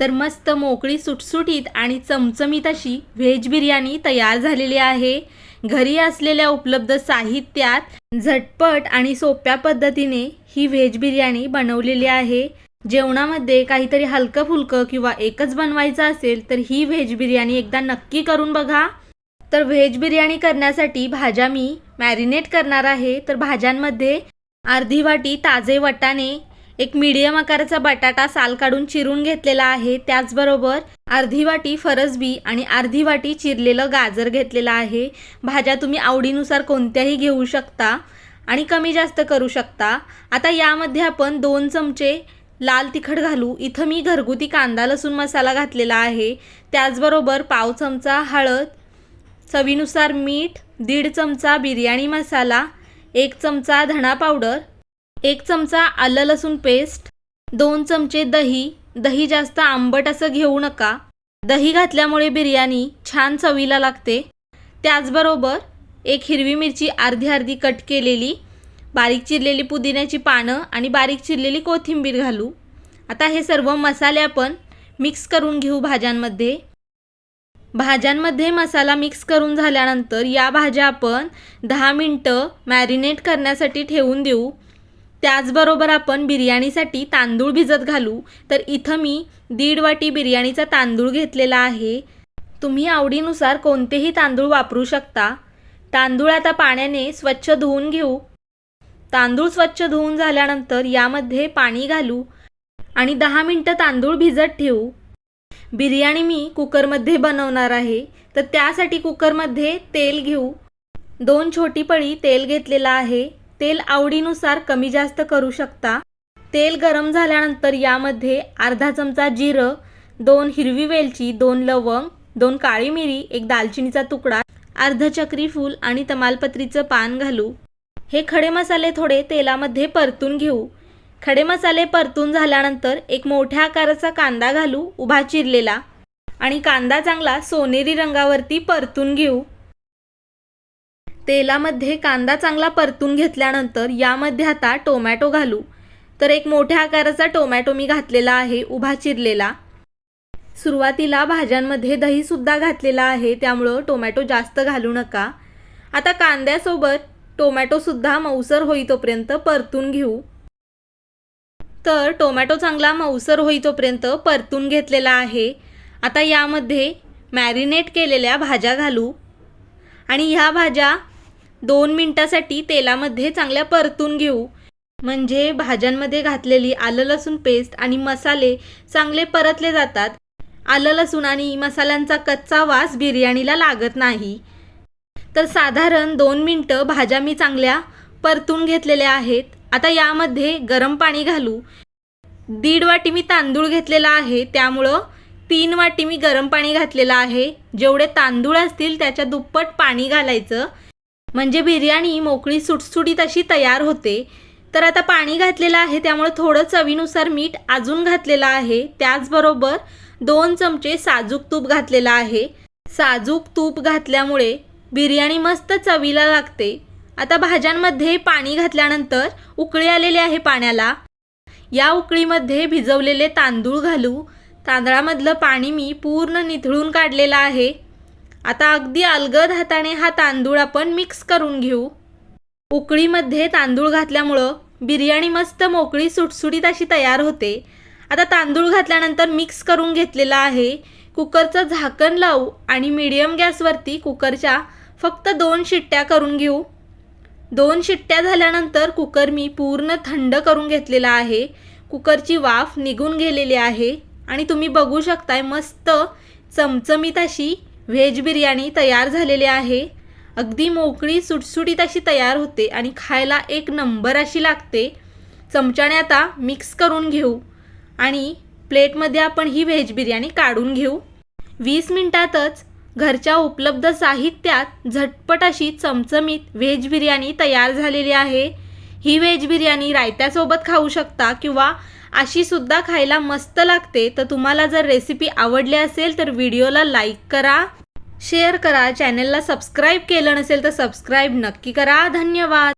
तर मस्त मोकळी सुटसुटीत आणि चमचमीत अशी व्हेज बिर्याणी तयार झालेली आहे. घरी असलेल्या उपलब्ध साहित्यात झटपट आणि सोप्या पद्धतीने ही व्हेज बिर्याणी बनवलेली आहे. जेवणामध्ये काहीतरी हलकं फुलकं किंवा एकच बनवायचं असेल तर ही व्हेज बिर्याणी एकदा नक्की करून बघा. तर व्हेज बिर्याणी करण्यासाठी भाज्या मी मॅरिनेट करणार आहे. तर भाज्यांमध्ये अर्धी वाटी ताजे वटाणे एक मीडियम आकाराचा बटाटा साल काढून चिरून घेतलेला आहे. त्याचबरोबर अर्धी वाटी फरसबी आणि अर्धी वाटी चिरलेलं गाजर घेतलेलं आहे. भाज्या तुम्ही आवडीनुसार कोणत्याही घेऊ शकता आणि कमी जास्त करू शकता. आता यामध्ये आपण दोन चमचे लाल तिखट घालू. इथं मी घरगुती कांदा लसूण मसाला घातलेला आहे. त्याचबरोबर पाव चमचा हळद चवीनुसार मीठ दीड चमचा बिर्याणी मसाला एक चमचा धणा पावडर एक चमचा आलं लसूण पेस्ट दोन चमचे दही दही जास्त आंबट असं घेऊ नका. दही घातल्यामुळे बिर्याणी छान चवीला लागते. त्याचबरोबर एक हिरवी मिरची अर्धी अर्धी कट केलेली बारीक चिरलेली पुदिन्याची पानं आणि बारीक चिरलेली कोथिंबीर घालू. आता हे सर्व मसाले आपण मिक्स करून घेऊ भाज्यांमध्ये. भाज्यांमध्ये मसाला मिक्स करून झाल्यानंतर या भाज्या आपण दहा मिनटं मॅरिनेट करण्यासाठी ठेवून देऊ. त्याचबरोबर आपण बिर्याणीसाठी तांदूळ भिजत घालू. तर इथं मी दीड वाटी बिर्याणीचा तांदूळ घेतलेला आहे. तुम्ही आवडीनुसार कोणतेही तांदूळ वापरू शकता. तांदूळ आता पाण्याने स्वच्छ धुवून घेऊ. तांदूळ स्वच्छ धुवून झाल्यानंतर यामध्ये पाणी घालू आणि दहा मिनटं तांदूळ भिजत ठेवू. बिर्याणी मी कुकरमध्ये बनवणार आहे. तर त्यासाठी कुकरमध्ये तेल घेऊ. दोन छोटी पळी तेल घेतलेलं आहे. तेल आवडीनुसार कमी जास्त करू शकता. तेल गरम झाल्यानंतर यामध्ये अर्धा चमचा जिरं दोन हिरवी वेलची दोन लवंग दोन काळी मिरी एक दालचिनीचा तुकडा अर्ध चक्री फूल आणि तमालपत्रीचं पान घालू. हे खडे मसाले थोडे तेलामध्ये परतून घेऊ. खडे मसाले परतून झाल्यानंतर एक मोठ्या आकाराचा कांदा घालू उभा चिरलेला. आणि कांदा चांगला सोनेरी रंगावरती परतून घेऊ. तेलामध्ये कांदा चांगला परतून घेतल्यानंतर यामध्ये आता टोमॅटो घालू. तर एक मोठ्या आकाराचा टोमॅटो मी घातलेला आहे उभा चिरलेला. सुरुवातीला भाज्यांमध्ये दहीसुद्धा घातलेला आहे त्यामुळं टोमॅटो जास्त घालू नका. आता कांद्यासोबत टोमॅटोसुद्धा मऊसर होईतोपर्यंत परतून घेऊ. तर टोमॅटो चांगला मऊसर होईतोपर्यंत परतून घेतलेला आहे. आता यामध्ये मॅरिनेट केलेल्या भाज्या घालू. आणि ह्या भाज्या दोन मिनटासाठी तेलामध्ये चांगल्या परतून घेऊ. म्हणजे भाज्यांमध्ये घातलेली आलं लसूण पेस्ट आणि मसाले चांगले परतले जातात. आलं लसूण आणि मसाल्यांचा कच्चा वास बिर्याणीला लागत नाही. तर साधारण दोन मिनटं भाज्या मी चांगल्या परतून घेतलेल्या आहेत. आता यामध्ये गरम पाणी घालू. दीड वाटी मी तांदूळ घेतलेला आहे. त्यामुळं तीन वाटी मी गरम पाणी घातलेलं आहे. जेवढे तांदूळ असतील त्याच्या दुप्पट पाणी घालायचं. म्हणजे बिर्याणी मोकळी सुटसुटीत अशी तयार होते. तर आता पाणी घातलेलं आहे त्यामुळे थोडं चवीनुसार मीठ अजून घातलेलं आहे. त्याचबरोबर दोन चमचे साजूक तूप घातलेलं आहे. साजूक तूप घातल्यामुळे बिर्याणी मस्त चवीला लागते. आता भाज्यांमध्ये पाणी घातल्यानंतर उकळी आलेली आहे पाण्याला. या उकळीमध्ये भिजवलेले तांदूळ घालू. तांदळामधलं पाणी मी पूर्ण निथळून काढलेलं आहे. आता अगदी अलगद हाताने हा तांदूळ आपण मिक्स करून घेऊ. उकळीमध्ये तांदूळ घातल्यामुळं बिर्याणी मस्त मोकळी सुटसुटीत अशी तयार होते. आता तांदूळ घातल्यानंतर मिक्स करून घेतलेला आहे. कुकरचं झाकण लावू आणि मीडियम गॅसवरती कुकरच्या फक्त दोन शिट्ट्या करून घेऊ. दोन शिट्ट्या झाल्यानंतर कुकर मी पूर्ण थंड करून घेतलेला आहे. कुकरची वाफ निघून गेलेली आहे आणि तुम्ही बघू शकताय मस्त चमचमीत अशी व्हेज बिर्याणी तयार झालेली आहे. अगदी मोकळी सुटसुटीत अशी तयार होते आणि खायला एक नंबर अशी लागते. चमच्याने आता मिक्स करून घेऊ आणि प्लेटमध्ये आपण ही व्हेज बिर्याणी काढून घेऊ. वीस मिनटातच घरच्या उपलब्ध साहित्यात झटपट अशी चमचमीत व्हेज बिर्याणी तयार झालेली आहे. ही व्हेज बिर्याणी रायत्यासोबत खाऊ शकता किंवा अशी सुद्धा खायला मस्त लागते. तर तुम्हाला जर रेसिपी आवडली असेल तर व्हिडिओला लाईक करा शेअर करा चॅनलला सबस्क्राईब केलं नसेल तर सबस्क्राईब नक्की करा. धन्यवाद.